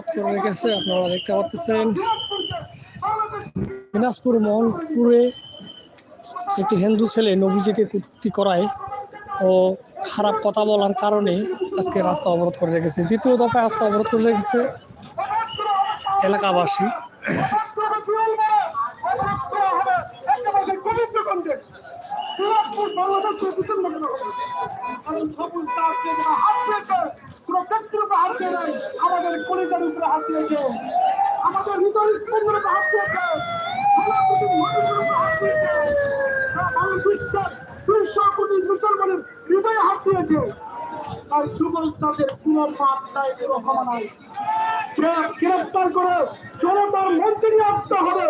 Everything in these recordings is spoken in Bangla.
অবরোধ করে রেখেছে, আপনারা দেখতে পাচ্ছেন। দিনাজপুর মোহনপুরে একটি হিন্দু ছেলে নবীজিকে কটূক্তি করায় ও খারাপ কথা বলার কারণে আজকে রাস্তা অবরোধ করে রেখেছে। দ্বিতীয় দফায় রাস্তা অবরোধ করে রেখেছে এলাকাবাসী। আমাদের কলিজার উপরে হাত দিয়েছে আমাদের হৃদয় উপরে হাত দিয়েছে সভাপতি মহানগরের উপরে হাত দিয়েছে মুসলমানের হৃদয়ে হাত দিয়েছে আর সুবল তাদের কোনো পাপ নাই কোনো ক্ষমা নাই। গ্রেফতার করে জনতার মঞ্চে নিয়ে আসতে হবে।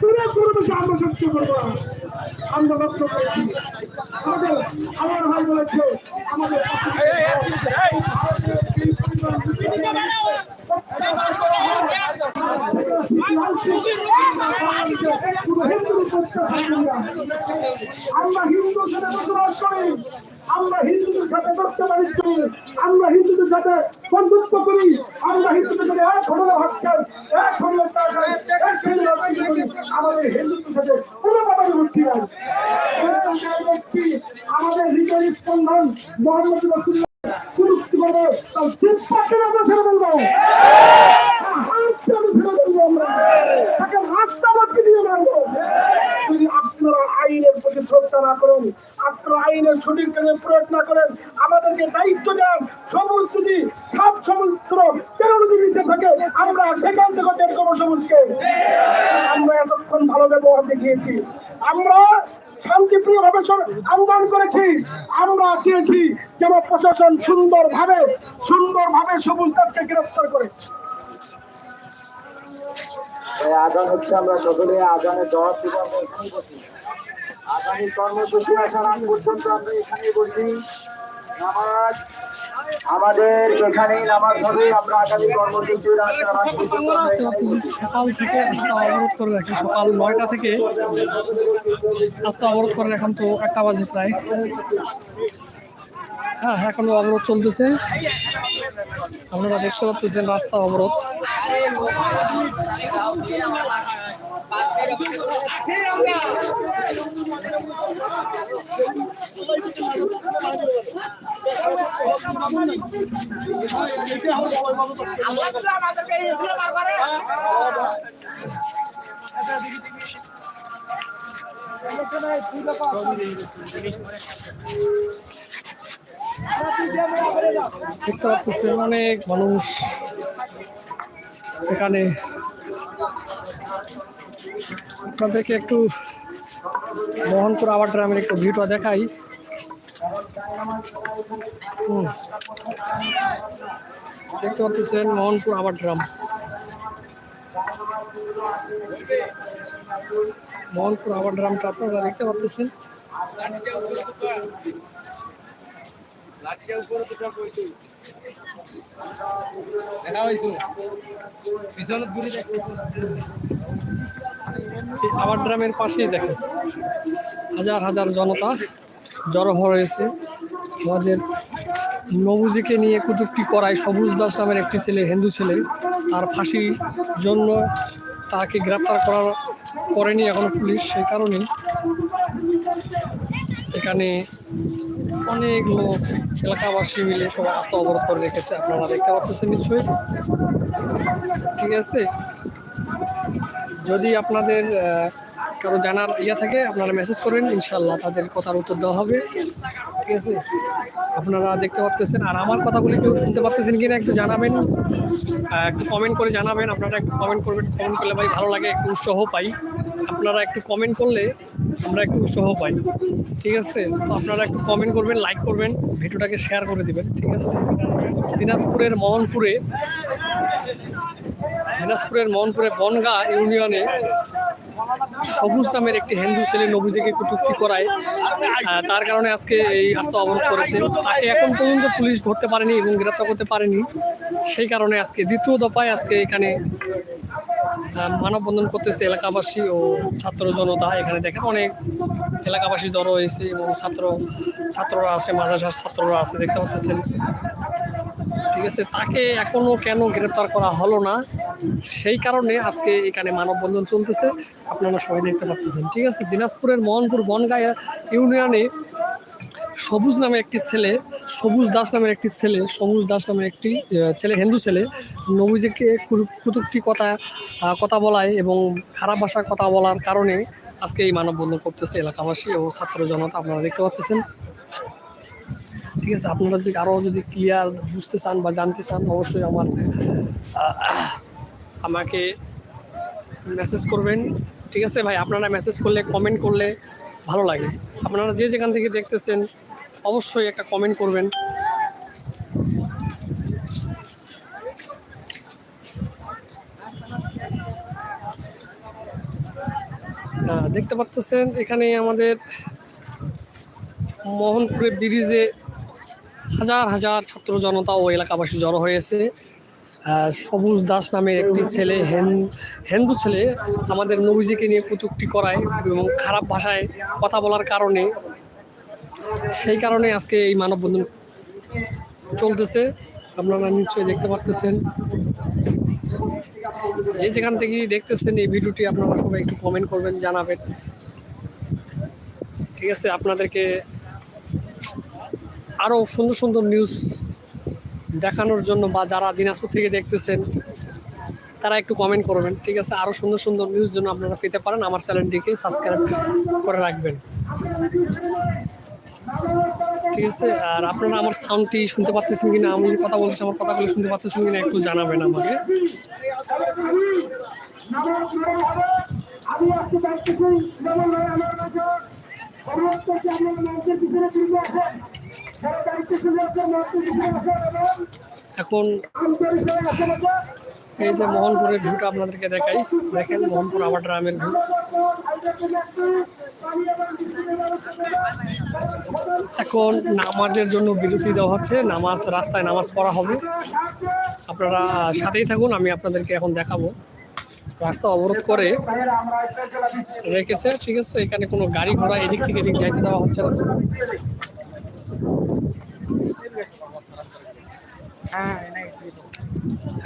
পুরো পরিবেশে আমরা সহ্য করব না। আমরা লক্ষ্য করেছি আমাদের আমার ভাই বলেছে আমাদের আমরা হিন্দু সাথে বসবাস করি আমরা হিন্দুদের সাথে ব্যবসা বাণিজ্য করি আমরা হিন্দুদের সাথে বন্ধুত্ব করি, আমরা হিন্দুদের সাথে এক ঘটনা ভাবছেন এক আমাদের হিন্দুদের সাথে কোনো ব্যাপারে ভর্তি নাই। আমাদের হৃদয় স্পন্দন মোহাম্মদ রসুল্লাহ আমরা আমরা তাকে রাস্তা বাকি না করেন। আপনারা আইনের সঠিক কাজে প্রয়োগ না করেন আমাদেরকে দায়িত্ব দেন সবুজ যদি সাত সমুদ্র, তেরো নদীর নিচে থাকে আমরা সেখান থেকে টের করব সবুজকে। আমরা এতক্ষণ ভালো ব্যবহার দেখিয়েছি। আমরা শান্তিপ্রিয় ভাবে আন্দোলন করেছি। আমরা চেয়েছি যেন প্রশাসন সুন্দর ভাবে সুন্দর ভাবে সবুজ দাসকে গ্রেফতার করে। আজান হচ্ছে আমরা সকলে আজানের জবাব দিব আগামী কর্মসূচি আসার আগ পর্যন্ত আমরা এখানেই বলছি নামাজ আমাদের এখানেই নামাজ হবে আমরা আগামী কর্মসূচির সকাল থেকে রাস্তা অবরোধ করে রাখি সকাল নয়টা থেকে রাস্তা অবরোধ করে রাখাম তো একটা বাজে প্রায়। হ্যাঁ এখনও অবরোধ চলতেছে। আপনারা দেখতে পাচ্ছেন রাস্তা অবরোধ। দেখতে পাচ্ছেন অনেক মানুষ এখানে আপনাদেরকে একটু মোহনপুর আবার গ্রামের একটু ভিউটা দেখাই। দেখতে পাচ্ছেন মোহনপুর আবার ড্রাম। মোহনপুর আবার গ্রামটা আপনারা দেখতে পাচ্ছেন। আবার ড্রামের পাশেই দেখেন। হাজার হাজার জনতা। জড়ো হয়েছে। আমাদের নবুজিকে নিয়ে কুতুকটি করায় সবুজ দাস নামের একটি ছেলে, হিন্দু ছেলে। তার ফাঁসির জন্য তাকে গ্রেপ্তার করার করেনি এখনও পুলিশ, সেই কারণেই এখানে অনেক লোক, এলাকাবাসী মিলে সবাই রাস্তা অবরোধ করে রেখেছে। আপনারা দেখতে পাচ্ছেন নিশ্চয়ই। ঠিক আছে? যদি আপনাদের কারও জানার ইয়া থাকে, আপনারা মেসেজ করেন ইনশাল্লাহ তাদের কথার উত্তর দেওয়া হবে। ঠিক আছে? আপনারা দেখতে পাচ্ছেন আর আমার কথাগুলি কেউ শুনতে পাচ্ছেন কিনা একটু জানাবেন। একটু কমেন্ট করে জানাবেন। আপনারা একটু কমেন্ট করবেন। কমেন্ট করলে ভাই ভালো লাগে, একটু উৎসাহ পাই। আপনারা একটু কমেন্ট করলে আমরা একটু উৎসাহ পাই। ঠিক আছে? তো আপনারা একটু কমেন্ট করবেন লাইক করবেন, ভিডিওটাকে শেয়ার করে দেবেন। ঠিক আছে? দিনাজপুরের মোহনপুরে দিনাজপুরের মোহনপুরে বনগা ইউনিয়নে সবুজ নামের একটি হিন্দু ছেলে নবুজিকে কটূক্তি করায় তার কারণে আজকে এই রাস্তা অবরোধ করেছে। তাকে এখন পর্যন্ত পুলিশ ধরতে পারেনি এবং গ্রেপ্তার করতে পারেনি। সেই কারণে আজকে দ্বিতীয় দফায় আজকে এখানে মানববন্ধন করতেছে এলাকাবাসী ও ছাত্র জনতা। এখানে দেখেন অনেক এলাকাবাসী জড়ো হয়েছে এবং ছাত্র, ছাত্ররা আছে, মাদ্রাসার ছাত্ররা আছে, দেখতে পাচ্ছেন। ঠিক আছে, তাকে এখনও কেন গ্রেপ্তার করা হলো না, সেই কারণে আজকে এখানে মানববন্ধন চলতেছে। আপনারা সবাই দেখতে পাচ্ছেন, ঠিক আছে? দিনাজপুরের মোহনপুর বনগাঁয়া ইউনিয়নে সবুজ নামে একটি ছেলে, সবুজ দাস নামের একটি ছেলে, সবুজ দাস নামের একটি ছেলে, হিন্দু ছেলে, নবীজিকে কু- কুতুক্তি কথা কথা বলায় এবং খারাপ ভাষায় কথা বলার কারণে আজকে এই মানববন্ধন করতেছে এলাকাবাসী ও ছাত্র জনতা, আপনারা দেখতে পাচ্ছেন। ঠিক আছে, আপনারা যদি আরও যদি ক্লিয়ার বুঝতে চান বা জানতে চান, অবশ্যই আমার আমাকে মেসেজ করবেন। ঠিক আছে ভাই, আপনারা মেসেজ করলে কমেন্ট করলে ভালো লাগে। আপনারা যে যেখান থেকে দেখতেছেন, অবশ্যই একটা কমেন্ট করবেন। দেখতে পাচ্তেছেন এখানে আমাদের মোহনপুরে ব্রিজে হাজার হাজার ছাত্র জনতা ও এলাকাবাসী জড়ো হয়েছে। সবুজ দাস নামের একটি ছেলে, হেন- হিন্দু ছেলে আমাদের নবীজিকে নিয়ে কটূক্তি করায় এবং খারাপ ভাষায় কথা বলার কারণে, সেই কারণে আজকে এই মানববন্ধন চলতেছে। আপনারা নিশ্চয়ই দেখতে পারতেছেন। যে যেখান থেকে দেখতেছেন এই ভিডিওটি আপনারা সবাই একটু কমেন্ট করবেন, জানাবেন। ঠিক আছে, আপনাদেরকে আরও সুন্দর সুন্দর নিউজ দেখানোর জন্য বা যারা দিনাজপুর থেকে দেখতেছেন, তারা একটু কমেন্ট করবেন, ঠিক আছে? আরও সুন্দর সুন্দর নিউজ জন্য আপনারা পেতে পারেন আমার চ্যানেলটিকে সাবস্ক্রাইব করে রাখবেন। ঠিক আছে? আর আপনারা আমার সাউন্ডটি শুনতে পাচ্ছেন কিনা, আমি কথা বলছি আমার কথাগুলো শুনতে পাচ্ছেন কিনা একটু জানাবেন আমাকে। আমি এখন এই যে মোহনপুরের ভিউটা আপনাদেরকে দেখাই। দেখেন মোহনপুর আবার ড্রামের ভিউ। এখন নামাজের জন্য বিরতি দেওয়া হচ্ছে। নামাজ রাস্তায় নামাজ পড়া হবে। আপনারা সাথেই থাকুন, আমি আপনাদেরকে এখন দেখাবো। রাস্তা অবরোধ করে রেখেছে, ঠিক আছে? এখানে কোনো গাড়ি ঘোড়া এদিক থেকে এদিক যাইতে দেওয়া হচ্ছে না।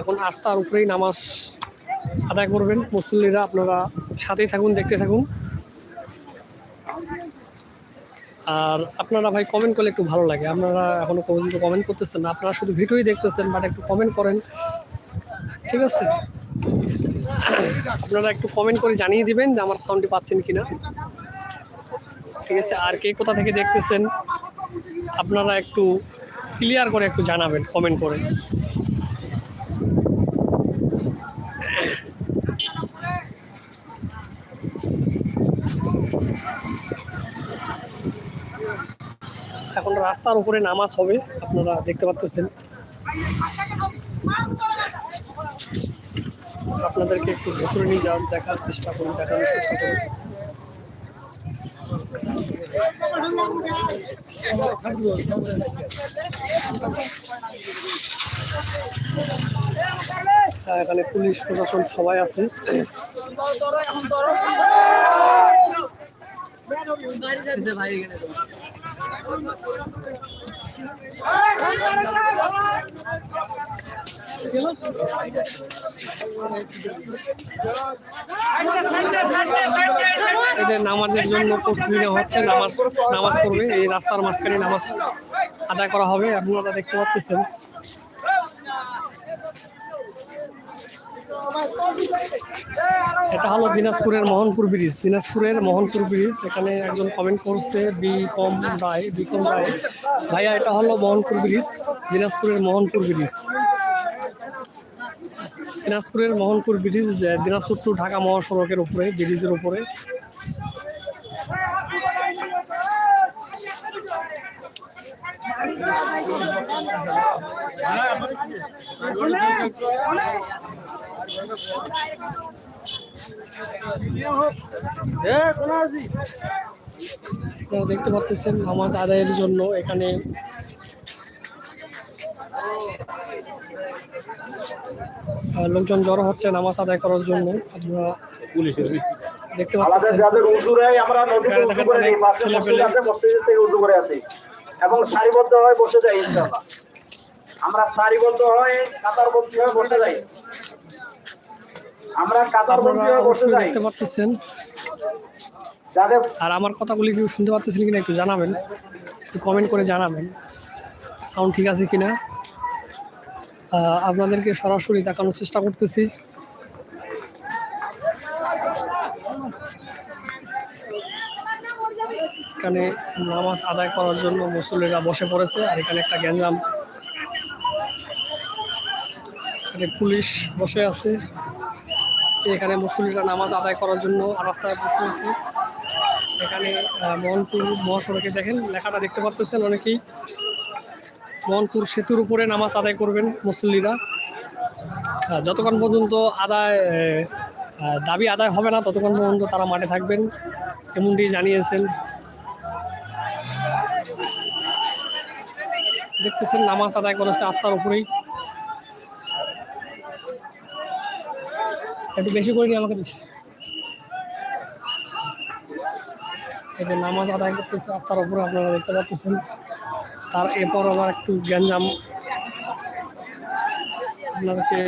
এখন আস্থার উপরেই নামাজ আদায় করবেন। মুসল্লিরা আপনারা সাথেই থাকুন, দেখতে থাকুন। আর আপনারা ভাই কমেন্ট করলে একটু ভালো লাগে। আপনারা এখনও পর্যন্ত কমেন্ট করতেছেন না। আপনারা শুধু ভিডিওই দেখতেছেন বাট একটু কমেন্ট করেন। ঠিক আছে? আপনারা একটু কমেন্ট করে জানিয়ে দিবেন যে আমার সাউন্ডটি পাচ্ছেন কিনা। ঠিক আছে? আর কে কোথা থেকে দেখতেছেন? আপনারা একটু ক্লিয়ার করে একটু জানাবেন কমেন্ট করে। এখন রাস্তার উপরে নামাজ হবে আপনারা দেখতে পাচ্ছেন আপনাদেরকে একটু ভেতরে নিয়ে যাওয়ার দেখার চেষ্টা করি দেখানোর চেষ্টা করি আহ, এখানে পুলিশ প্রশাসন সবাই আছে। এদের নামাজের জন্য প্রস্তুতি নেওয়া হচ্ছে, নামাজ নামাজ পড়বে, এই রাস্তার মাঝখানে নামাজ আদায় করা হবে, আপনারা দেখতে পাচ্ছেন। এটা হলো দিনাজপুরের মোহনপুর ব্রিজ। দিনাজপুরের মোহনপুর ব্রিজ, এখানে একজন কমেন্ট করছে, বি কম রায়, বি কম রায়। ভাইয়া, এটা হলো মোহনপুর ব্রিজ, দিনাজপুরের মোহনপুর ব্রিজ। দিনাজপুরের মোহনপুর ব্রিজ দিনাজপুর টু ঢাকা মহাসড়কের উপরে, ব্রিজের উপরে। দেখতে পাচ্ছেন, নামাজ আদায়ের জন্য এখানে লোকজন জড়ো হচ্ছে নামাজ আদায় করার জন্য। আপনারা দেখতে পাচ্ছেন। যাদের উজু নেই আমরা করে। আছে মসজিদের থেকে উজু করে আসি এবং সারিবদ্ধ হয়ে বসে যাই ইনশাআল্লাহ। আমরা সারিবদ্ধ হয়ে কাতারবদ্ধ হয়ে বসে যাই। আমরা কাতারবদ্ধ আপনারা হয়ে বসে যাই। দেখতে পাচ্ছেন। যাদের আর আমার কথাগুলি কেউ শুনতে পাচ্ছেন কিনা একটু জানাবেন। একটু কমেন্ট করে জানাবেন। সাউন্ড ঠিক আছে কিনা? আপনাদেরকে সরাসরি দেখানোর চেষ্টা করতেছি। এখানে নামাজ আদায় করার জন্য মুসল্লিরা বসে পড়েছে, আর এখানে একটা গ্যাঞ্জাম। এখানে পুলিশ বসে আছে। এখানে মুসল্লিরা নামাজ আদায় করার জন্য রাস্তায় বসে আছে। এখানে মোহনপুর মহাসড়কে দেখেন, লেখাটা দেখতে পারতেছেন অনেকেই। মোহনপুর সেতুর উপরে নামাজ আদায় করবেন মুসল্লিরা। যতক্ষণ পর্যন্ত আদায় দাবি আদায় হবে না, ততক্ষণ পর্যন্ত তারা মাঠে থাকবেন এমনটি জানিয়েছেন। দেখতেছেন, নামাজ আদায় করেছে আস্থার উপরেই। একটু বেশি করে নিয়ে আমাকে এই যে নামাজ আদায় করতেছে আস্থার উপরে, আপনারা দেখতে পাচ্ছেন। তার এরপর আবার একটু গ্যাঞ্জাম। আপনাদেরকে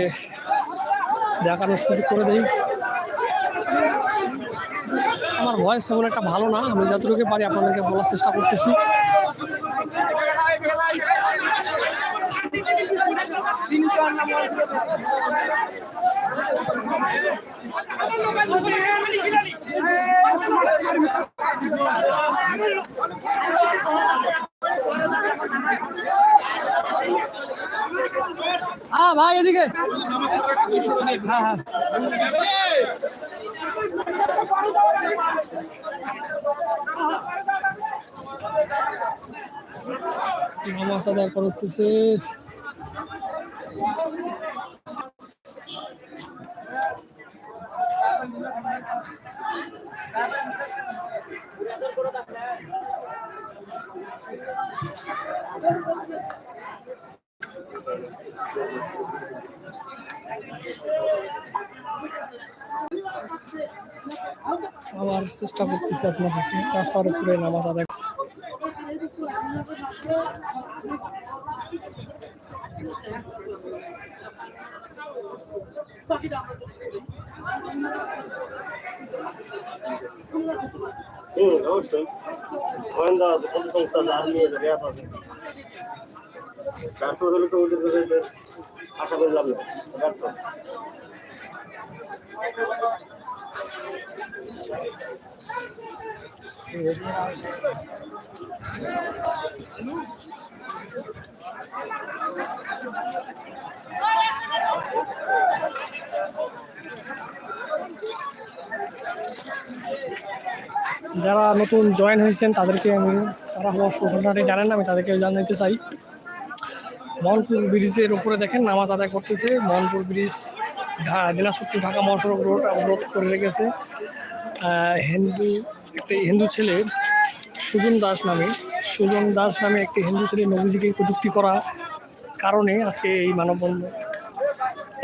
দেখানোর সুযোগ করে দেই। আমার ভয়েস তেমন একটা ভালো না, আমি যতটুকু পারি আপনাদেরকে বলার চেষ্টা করতেছি। ভাই এদিকে। হ্যাঁ হ্যাঁ। নামাজ আদায় করতেছে আবার চেষ্টা করতেছি আপনাদেরকে রাস্তার উপরে নামাজ আদায় আশা করলাম না যারা নতুন জয়েন হয়েছেন, তাদেরকে আমি, তারা আমার ঘটনাটি জানেন, আমি তাদেরকে জানাতে চাই। মোহনপুর ব্রিজের উপরে দেখেন, নামাজ আদায় করতেছে। মোহনপুর ব্রিজ দিনাজপুর থেকে ঢাকা মহাসড়ক রোড অবরোধ করে রেখেছে হিন্দু, একটি হিন্দু ছেলে, সুজন দাস নামে। সুজন দাস নামে একটি হিন্দু ছেলে নবীজিকে প্রযুক্তি করা কারণে আজকে এই মানববন্ধন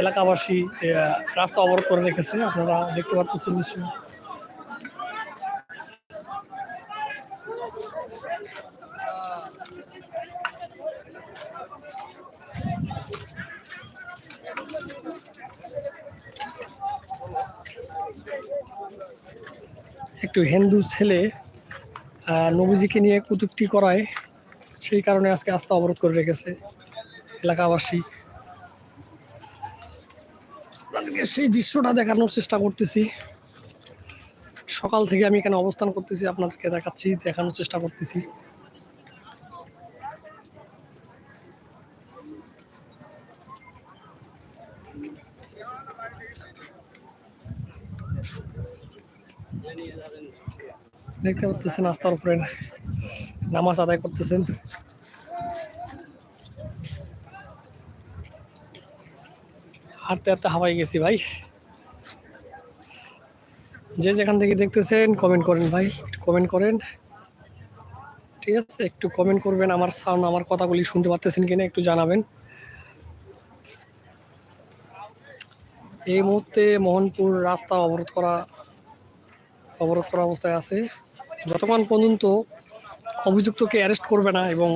এলাকাবাসী রাস্তা অবরোধ করে রেখেছে আপনারা দেখতে পাচ্ছেন নিশ্চয়ই। একটু হিন্দু ছেলে নবীজিকে নিয়ে কুচুক্তি করায়, সেই কারণে আজকে আস্থা অবরোধ করে রেখেছে এলাকাবাসী। আপনাদেরকে সেই দৃশ্যটা দেখানোর চেষ্টা করতেছি। সকাল থেকে আমি এখানে অবস্থান করতেছি, আপনাদেরকে দেখাচ্ছি, দেখানোর চেষ্টা করতেছি। দেখতে পাচ্ছেন আস্তার উপরে নামাজ আদায় করতেছেন। হাঁটতে হাঁটতে হাওয়াই গেছি ভাই। যে যেখান থেকে দেখতেছেন কমেন্ট করেন ভাই কমেন্ট করেন। ঠিক আছে, একটু কমেন্ট করবেন আমার সাউন্ড আমার কথাগুলি শুনতে পারতেছেন কিনা একটু জানাবেন। এই মুহূর্তে মোহনপুর রাস্তা অবরোধ করা অবরোধ করা অবস্থায় আছে। যতক্ষণ পর্যন্ত অভিযুক্তকে অ্যারেস্ট করবে না এবং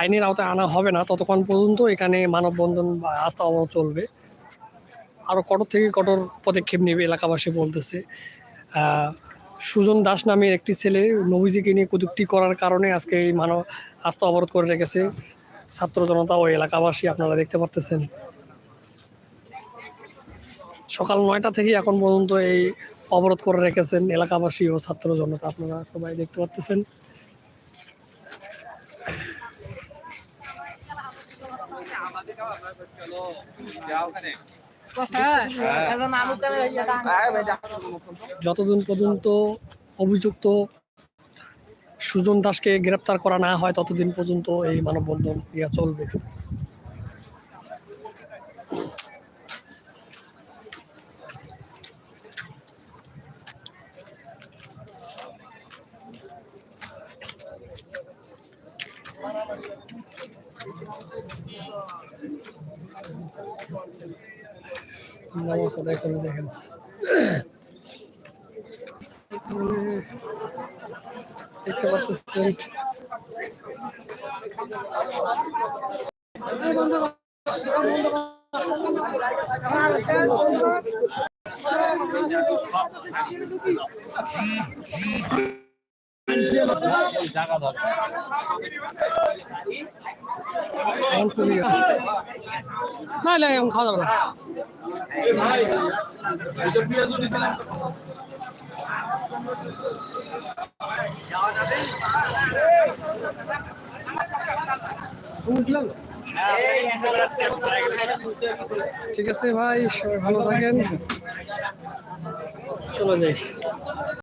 আইনের আওতায় আনা হবে না, ততক্ষণ পর্যন্ত এখানে মানববন্ধন বা আস্থা অবরোধ চলবে। আরও কঠোর থেকে কঠোর পদক্ষেপ নেবে এলাকাবাসী বলতেছে। সুজন দাস নামের একটি ছেলে নবীজিকে নিয়ে কটূক্তি করার কারণে আজকে এই মানব, আস্থা অবরোধ করে রেখেছে ছাত্র জনতা ও এলাকাবাসী, আপনারা দেখতে পাচ্তেছেন সকাল নয়টা থেকে এখন পর্যন্ত এই অবরোধ করে রেখেছেন এলাকাবাসী ও ছাত্র জনতা। আপনারা সবাই দেখতে পাচ্তেছেন যতদিন পর্যন্ত অভিযুক্ত সুজন দাসকে গ্রেপ্তার করা না হয়, ততদিন পর্যন্ত এই মানববন্ধন ইয়া চলবে। নামাজ আদায় করে দেখেন। দেখতে পাচ্ছেন। এখন খুবই না না, এখন খাওয়া যাবে না। বুঝলাম ঠিক আছে ভাই, সবাই ভালো থাকেন। চলে যাই।